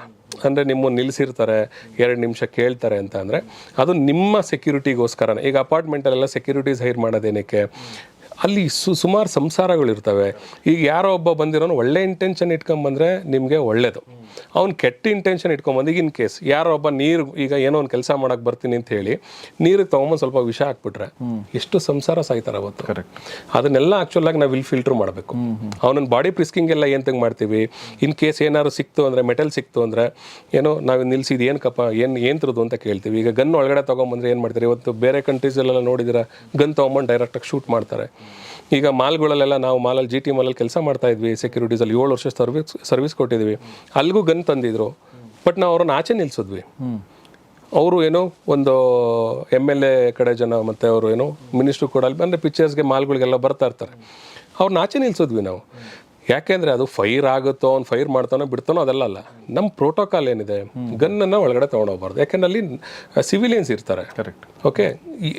ಅಂದರೆ ನಿಮ್ಮನ್ನು ನಿಲ್ಲಿಸಿರ್ತಾರೆ ಎರಡು ನಿಮಿಷ ಕೇಳ್ತಾರೆ ಅಂತ ಅಂದರೆ ಅದು ನಿಮ್ಮ ಸೆಕ್ಯೂರಿಟಿಗೋಸ್ಕರನೇ ಈಗ ಅಪಾರ್ಟ್ಮೆಂಟಲ್ಲೆಲ್ಲ ಸೆಕ್ಯೂರಿಟೀಸ್ ಹೈರ್ ಮಾಡೋದೇನಕ್ಕೆ? ಅಲ್ಲಿ ಸು ಸುಮಾರು ಸಂಸಾರಗಳಿರ್ತವೆ. ಈಗ ಯಾರೋ ಒಬ್ಬ ಬಂದಿರೋನು ಒಳ್ಳೆ ಇಂಟೆನ್ಷನ್ ಇಟ್ಕೊಂಬಂದ್ರೆ ನಿಮಗೆ ಒಳ್ಳೇದು. ಅವ್ನು ಕೆಟ್ಟ ಇಂಟೆನ್ಷನ್ ಇಟ್ಕೊಂಬಂದು ಈಗಿನ ಇನ್ ಕೇಸ್ ಯಾರೋ ಒಬ್ಬ ನೀರು ಈಗ ಏನೋ ಒಂದು ಕೆಲಸ ಮಾಡಕ್ಕೆ ಬರ್ತೀನಿ ಅಂತ ಹೇಳಿ ನೀರಿಗೆ ತೊಗೊಂಬಂದು ಸ್ವಲ್ಪ ವಿಷ ಹಾಕ್ಬಿಟ್ರೆ ಎಷ್ಟು ಸಂಸಾರ ಸಾಯ್ತಾರೆ ಅವತ್ತು. ಅದನ್ನೆಲ್ಲ ಆ್ಯಕ್ಚುಲಾಗಿ ನಾವು ಇಲ್ಲಿ ಫಿಲ್ಟರ್ ಮಾಡಬೇಕು. ಅವನ ಬಾಡಿ ಪ್ರಿಸ್ಕಿಂಗ್ ಎಲ್ಲ ಏನು ತಂಗ್ ಮಾಡ್ತೀವಿ? ಇನ್ ಕೇಸ್ ಏನಾದ್ರು ಸಿಕ್ತು ಅಂದರೆ ಮೆಟಲ್ ಸಿಕ್ತು ಅಂದರೆ ಏನೋ ನಾವು ನಿಲ್ಸಿದ್ದು ಏನು ಕಪ್ಪ ಏನು ಏನ್ತ್ರದ್ದು ಅಂತ ಕೇಳ್ತೀವಿ. ಈಗ ಗನ್ ಒಳಗಡೆ ತೊಗೊಂಬಂದ್ರೆ ಏನು ಮಾಡ್ತಾರೆ? ಇವತ್ತು ಬೇರೆ ಕಂಟ್ರೀಸಲ್ಲೆಲ್ಲ ನೋಡಿದಿರ ಗನ್ ತೊಗೊಂಬಂದು ಡೈರೆಕ್ಟಾಗಿ ಶೂಟ್ ಮಾಡ್ತಾರೆ. ಈಗ ಮಾಲ್ಗಳಲ್ಲೆಲ್ಲ ನಾವು ಮಾಲಲ್ಲಿ ಜಿ ಟಿ ಮಾಲಲ್ಲಿ ಕೆಲಸ ಮಾಡ್ತಾ ಇದ್ವಿ ಸೆಕ್ಯೂರಿಟೀಸಲ್ಲಿ ಏಳು ವರ್ಷ ಸರ್ವಿಸ್ ಸರ್ವಿಸ್ ಕೊಟ್ಟಿದ್ವಿ. ಅಲ್ಲಿಗೂ ಗನ್ ತಂದಿದ್ರು. ಬಟ್ ನಾವು ಅವ್ರನ್ನ ಆಚೆ ನಿಲ್ಲಿಸಿದ್ವಿ ಅವರು ಏನೋ ಒಂದು ಎಂ ಎಲ್ ಎ ಕಡೆ ಜನ ಮತ್ತು ಅವರು ಏನೋ ಮಿನಿಸ್ಟ್ರು ಕೂಡ ಅಲ್ಲಿ ಅಂದರೆ ಪಿಕ್ಚರ್ಸ್ಗೆ ಮಾಲ್ಗಳಿಗೆಲ್ಲ ಬರ್ತಾ ಇರ್ತಾರೆ. ಅವ್ರನ್ನ ಆಚೆ ನಿಲ್ಲಿಸಿದ್ವಿ ನಾವು. ಯಾಕೆಂದರೆ ಅದು ಫೈರ್ ಆಗುತ್ತೋ ಅವ್ನು ಫೈರ್ ಮಾಡ್ತಾನೋ ಬಿಡ್ತಾನೋ ಅದೆಲ್ಲ ಅಲ್ಲ. ನಮ್ಮ ಪ್ರೋಟೋಕಾಲ್ ಏನಿದೆ ಗನ್ನನ್ನು ಒಳಗಡೆ ತೊಗೊಂಡೋಗ್ಬಾರ್ದು ಯಾಕೆಂದ್ರೆ ಅಲ್ಲಿ ಸಿವಿಲಿಯನ್ಸ್ ಇರ್ತಾರೆ. ಕರೆಕ್ಟ್ ಓಕೆ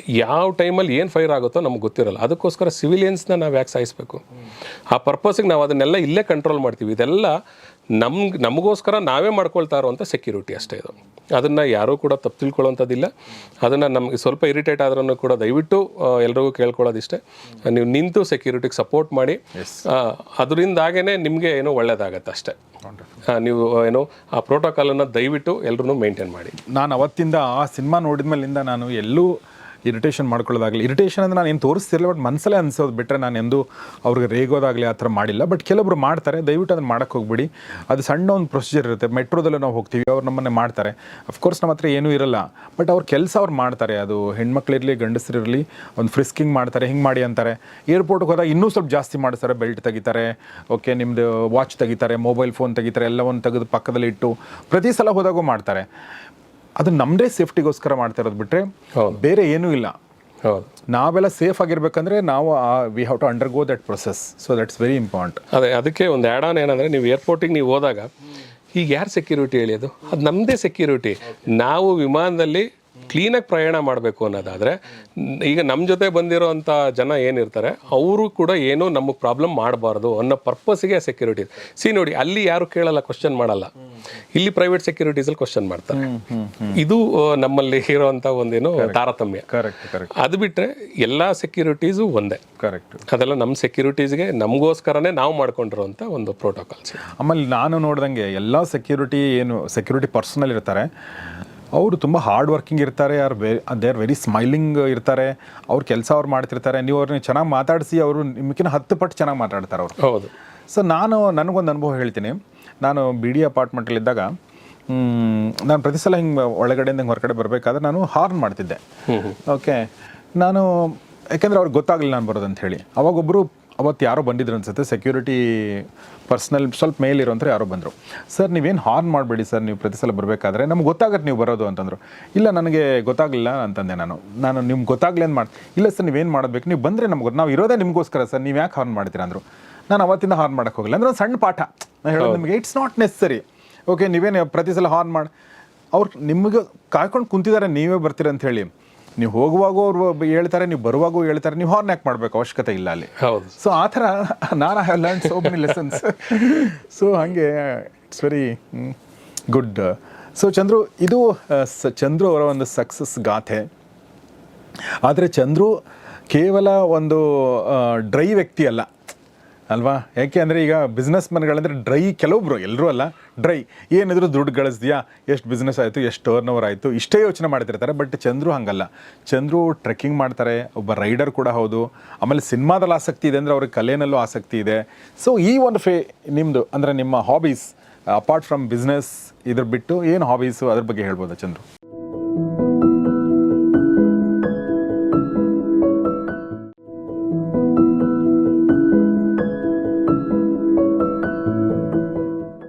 ಯಾವ ಟೈಮಲ್ಲಿ ಏನು ಫೈರ್ ಆಗುತ್ತೋ ನಮ್ಗೆ ಗೊತ್ತಿರಲ್ಲ. ಅದಕ್ಕೋಸ್ಕರ ಸಿವಿಲಿಯನ್ಸ್ನ ನಾವು ಯಾಕೆ ಸಾಯಿಸ್ಬೇಕು? ಆ ಪರ್ಪಸ್ಗೆ ನಾವು ಅದನ್ನೆಲ್ಲ ಇಲ್ಲೇ ಕಂಟ್ರೋಲ್ ಮಾಡ್ತೀವಿ. ಇದೆಲ್ಲ ನಮ್ಗೆ ನಮಗೋಸ್ಕರ ನಾವೇ ಮಾಡ್ಕೊಳ್ತಾ ಇರುವಂಥ ಸೆಕ್ಯೂರಿಟಿ ಅಷ್ಟೇ ಇದು. ಅದನ್ನು ಯಾರೂ ಕೂಡ ತಪ್ಪು ತಿಳ್ಕೊಳ್ಳೋಂಥದ್ದಿಲ್ಲ ಅದನ್ನು ನಮಗೆ ಸ್ವಲ್ಪ ಇರಿಟೇಟ್ ಆದ್ರೂ ಕೂಡ ದಯವಿಟ್ಟು ಎಲ್ರಿಗೂ ಕೇಳ್ಕೊಳ್ಳೋದಿಷ್ಟೇ. ನೀವು ನಿಂತು ಸೆಕ್ಯೂರಿಟಿಗೆ ಸಪೋರ್ಟ್ ಮಾಡಿ. ಅದರಿಂದಾಗೇ ನಿಮಗೆ ಏನೋ ಒಳ್ಳೇದಾಗತ್ತೆ ಅಷ್ಟೇ. ನೀವು ಏನೋ ಆ ಪ್ರೋಟೋಕಾಲನ್ನು ದಯವಿಟ್ಟು ಎಲ್ಲರೂ ಮೇಂಟೈನ್ ಮಾಡಿ. ನಾನು ಅವತ್ತಿಂದ ಆ ಸಿನಿಮಾ ನೋಡಿದ ಮೇಲಿಂದ ನಾನು ಎಲ್ಲೂ ಇರಿಟೇಷನ್ ಮಾಡ್ಕೊಳ್ಳೋದಾಗಲಿ. ಇರಿಟೇಷನ್ ಅಂದರೆ ನಾನು ಏನು ತೋರಿಸ್ತಿರಲಿಲ್ಲ ಬಟ್ ಮನಸ್ಸಲ್ಲೇ ಅನ್ಸೋದು ಬಿಟ್ಟರೆ ನಾನು ಎಂದು ಅವ್ರಿಗೆ ರೇಗೋದಾಗಲಿ ಆ ಥರ ಮಾಡಿಲ್ಲ. ಬಟ್ ಕೆಲವೊಬ್ರು ಮಾಡ್ತಾರೆ, ದಯವಿಟ್ಟು ಅದನ್ನು ಮಾಡೋಕ್ಕೆ ಹೋಗ್ಬಿಡಿ. ಅದು ಸಣ್ಣ ಒಂದು ಪ್ರೊಸೀಜರ್ ಇರುತ್ತೆ. ಮೆಟ್ರೋದಲ್ಲೂ ನಾವು ಹೋಗ್ತೀವಿ, ಅವ್ರು ನಮ್ಮನ್ನೇ ಮಾಡ್ತಾರೆ. ಅಫ್ಕೋರ್ಸ್ ನಮ್ಮ ಹತ್ರ ಏನೂ ಇರಲ್ಲ. ಬಟ್ ಅವ್ರ ಕೆಲಸ ಅವ್ರು ಮಾಡ್ತಾರೆ. ಅದು ಹೆಣ್ಮಕ್ಳಿರಲಿ ಗಂಡಸರಿರಲಿ ಒಂದು ಫ್ರಿಸ್ಕಿಂಗ್ ಮಾಡ್ತಾರೆ, ಹಿಂಗೆ ಮಾಡಿ ಅಂತಾರೆ. ಏರ್ಪೋರ್ಟ್ಗೆ ಹೋದಾಗ ಇನ್ನೂ ಸ್ವಲ್ಪ ಜಾಸ್ತಿ ಮಾಡ್ತಾರೆ ಬೆಲ್ಟ್ ತೆಗಿತಾರೆ ಓಕೆ ನಿಮ್ಮದು ವಾಚ್ ತೆಗಿತಾರೆ ಮೊಬೈಲ್ ಫೋನ್ ತೆಗಿತಾರೆ ಎಲ್ಲವನ್ನು ತೆಗೆದು ಪಕ್ಕದಲ್ಲಿ ಇಟ್ಟು ಪ್ರತಿ ಸಲ ಹೋದಾಗೂ ಮಾಡ್ತಾರೆ. ಅದು ನಮ್ಮದೇ ಸೇಫ್ಟಿಗೋಸ್ಕರ ಮಾಡ್ತಾ ಇರೋದು ಬಿಟ್ಟರೆ ಬೇರೆ ಏನೂ ಇಲ್ಲ. ಹೌದು. ನಾವೆಲ್ಲ ಸೇಫ್ ಆಗಿರ್ಬೇಕಂದ್ರೆ ನಾವು we have to undergo that process so that's very important ಅದೇ ಅದಕ್ಕೆ ಒಂದು ಆ್ಯಡ್ ಆನ್ ಏನಂದರೆ ನೀವು ಏರ್ಪೋರ್ಟಿಗೆ ನೀವು ಹೋದಾಗ ಈಗ ಯಾರು ಸೆಕ್ಯೂರಿಟಿ ಹೇಳಿ ಅದು? ಅದು ನಮ್ಮದೇ ಸೆಕ್ಯೂರಿಟಿ ನಾವು ವಿಮಾನದಲ್ಲಿ ಕ್ಲೀನಾಗಿ ಪ್ರಯಾಣ ಮಾಡಬೇಕು ಅನ್ನೋದಾದರೆ ಈಗ ನಮ್ಮ ಜೊತೆ ಬಂದಿರೋವಂಥ ಜನ ಏನಿರ್ತಾರೆ ಅವರು ಕೂಡ ಏನೂ ನಮಗೆ ಪ್ರಾಬ್ಲಮ್ ಮಾಡಬಾರ್ದು ಅನ್ನೋ ಪರ್ಪಸ್ಗೆ ಸೆಕ್ಯೂರಿಟಿ ಸಿ ನೋಡಿ ಅಲ್ಲಿ ಯಾರು ಕೇಳಲ್ಲ ಕ್ವಶನ್ ಮಾಡಲ್ಲ. ಇಲ್ಲಿ ಪ್ರೈವೇಟ್ ಸೆಕ್ಯೂರಿಟೀಸಲ್ಲಿ ಕ್ವಶನ್ ಮಾಡ್ತಾರೆ. ಇದು ನಮ್ಮಲ್ಲಿ ಇರೋವಂಥ ಒಂದೇನು ತಾರತಮ್ಯ. ಕರೆಕ್ಟ್ ಕರೆಕ್ಟ್ ಅದು ಬಿಟ್ಟರೆ ಎಲ್ಲ ಸೆಕ್ಯೂರಿಟೀಸು ಒಂದೇ. ಕರೆಕ್ಟ್ ಅದೆಲ್ಲ ನಮ್ಮ ಸೆಕ್ಯೂರಿಟೀಸ್ಗೆ ನಮಗೋಸ್ಕರನೇ ನಾವು ಮಾಡ್ಕೊಂಡಿರೋಂಥ ಒಂದು ಪ್ರೋಟೋಕಾಲ್ಸ್ ಆಮೇಲೆ ನಾನು ನೋಡ್ದಂಗೆ ಎಲ್ಲ ಸೆಕ್ಯೂರಿಟಿ ಏನು ಸೆಕ್ಯೂರಿಟಿ ಪರ್ಸನಲ್ ಇರ್ತಾರೆ. ಅವರು ತುಂಬ ಹಾರ್ಡ್ ವರ್ಕಿಂಗ್ ಇರ್ತಾರೆ are we they are very smiling ಇರ್ತಾರೆ ಅವ್ರ ಕೆಲಸ ಅವ್ರು ಮಾಡ್ತಿರ್ತಾರೆ. ನೀವು ಅವ್ರನ್ನ ಚೆನ್ನಾಗಿ ಮಾತಾಡಿಸಿ ಅವರು ನಿಮ್ಗಿನ್ನ ಹತ್ತು ಪಟ್ಟು ಚೆನ್ನಾಗಿ ಮಾತಾಡ್ತಾರೆ ಅವರು. ಹೌದು. ಸೊ ನಾನು ನನಗೊಂದು ಅನುಭವ ಹೇಳ್ತೀನಿ. ನಾನು ಬಿ ಡಿ ಅಪಾರ್ಟ್ಮೆಂಟಲ್ಲಿದ್ದಾಗ ನಾನು ಪ್ರತಿ ಸಲ ಹಿಂಗೆ ಒಳಗಡೆಯಿಂದ ಹಿಂಗೆ ಹೊರಗಡೆ ಬರಬೇಕಾದ್ರೆ ನಾನು ಹಾರ್ನ್ ಮಾಡ್ತಿದ್ದೆ. ಓಕೆ ನಾನು ಯಾಕೆಂದರೆ ಅವ್ರಿಗೆ ಗೊತ್ತಾಗಲಿಲ್ಲ ನಾನು ಬರೋದಂತ ಅಂತ ಹೇಳಿ ಅವಾಗೊಬ್ಬರು ಅವತ್ತು ಯಾರೋ ಬಂದಿದ್ರು ಅನ್ಸುತ್ತೆ. ಸೆಕ್ಯೂರಿಟಿ ಪರ್ಸ್ನಲ್ ಸ್ವಲ್ಪ ಮೇಲಿರೋಂಥ ಯಾರೋ ಬಂದರು. ಸರ್ ನೀವೇನು ಹಾರ್ನ್ ಮಾಡಬೇಡಿ ಸರ್ ನೀವು ಪ್ರತಿ ಸಲ ಬರಬೇಕಾದ್ರೆ. ನಮ್ಗೆ ಗೊತ್ತಾಗತ್ತೆ ನೀವು ಬರೋದು ಅಂತಂದರು. ಇಲ್ಲ, ನನಗೆ ಗೊತ್ತಾಗಲಿಲ್ಲ ಅಂತಂದೆ ನಾನು. ನಾನು ನಿಮ್ಗೆ ಗೊತ್ತಾಗಲಿ ಅಂತ ಮಾಡಿ ಇಲ್ಲ ಸರ್ ನೀವೇನು ಮಾಡಬೇಕು? ನೀವು ಬಂದರೆ ನಮ್ಗೆ ನಾವು ಇರೋದೇ ನಿಮಗೋಸ್ಕರ ಸರ್ ನೀವು ಯಾಕೆ ಹಾರ್ನ್ ಮಾಡ್ತೀರಾ ಅಂದರು. ನಾನು ಅವತ್ತಿಂದ ಹಾರ್ನ್ ಮಾಡೋಕೆ ಹೋಗಿಲ್ಲ ಅಂದರೆ ಒಂದು ಸಣ್ಣ ಪಾಠ. ನಾನು ಹೇಳೋದು ನಿಮಗೆ ಇಟ್ಸ್ ನಾಟ್ ನೆಸರಿ ಓಕೆ ನೀವೇನು ಪ್ರತಿ ಸಲ ಹಾರ್ನ್ ಮಾಡಿ, ಅವ್ರು ನಿಮಗೆ ಕಾಯ್ಕೊಂಡು ಕುಂತಿದ್ದಾರೆ, ನೀವೇ ಬರ್ತೀರ ಅಂತ ಹೇಳಿ. ನೀವು ಹೋಗುವಾಗೂ ಅವ್ರು ಹೇಳ್ತಾರೆ ನೀವು ಬರುವಾಗೂ ಹೇಳ್ತಾರೆ ನೀವು ಹಾರ್ನ್ ಯಾಕೆ ಮಾಡಬೇಕು? ಅವಶ್ಯಕತೆ ಇಲ್ಲ ಅಲ್ಲಿ. ಹೌದು. ಸೊ ಆ ಥರ ನಾನು I have learn so many lessons so ಹಾಗೆ it's very good so Chandru ಇದು ಸ- ಚಂದ್ರು ಅವರ ಒಂದು ಸಕ್ಸಸ್ ಗಾಥೆ. ಆದರೆ ಚಂದ್ರು ಕೇವಲ ಒಂದು ಡ್ರೈ ವ್ಯಕ್ತಿ ಅಲ್ಲ ಅಲ್ವಾ? ಯಾಕೆ ಅಂದರೆ ಈಗ ಬಿಸ್ನೆಸ್ ಮನ್ಗಳಂದರೆ ಡ್ರೈ ಕೆಲವೊಬ್ರು ಎಲ್ಲರೂ ಅಲ್ಲ. ಡ್ರೈ ಏನಿದ್ರು ದುಡ್ಡು ಗಳಿಸ್ದ್ಯಾ? ಎಷ್ಟು ಬಿಸ್ನೆಸ್ ಆಯಿತು, ಎಷ್ಟು ಟರ್ನ್ ಓವರ್ ಆಯಿತು? ಇಷ್ಟೇ ಯೋಚನೆ ಮಾಡ್ತಿರ್ತಾರೆ ಬಟ್ ಚಂದ್ರು ಹಂಗಲ್ಲ. ಚಂದ್ರು ಟ್ರೆಕ್ಕಿಂಗ್ ಮಾಡ್ತಾರೆ, ಒಬ್ಬ ರೈಡರ್ ಕೂಡ ಹೌದು. ಆಮೇಲೆ ಸಿನಿಮಾದಲ್ಲಿ ಆಸಕ್ತಿ ಇದೆ ಅಂದರೆ ಅವ್ರಿಗೆ ಕಲೆಯಲ್ಲೂ ಆಸಕ್ತಿ ಇದೆ. ಸೊ ಈ ಒಂದು ಫೇ ನಿಮ್ಮದು ಅಂದರೆ ನಿಮ್ಮ ಹಾಬೀಸ್ ಅಪಾರ್ಟ್ ಫ್ರಮ್ ಬಿಸ್ನೆಸ್ ಇದ್ರ ಬಿಟ್ಟು ಏನು ಹಾಬೀಸು ಅದ್ರ ಬಗ್ಗೆ ಹೇಳ್ಬೋದಾ ಚಂದ್ರು?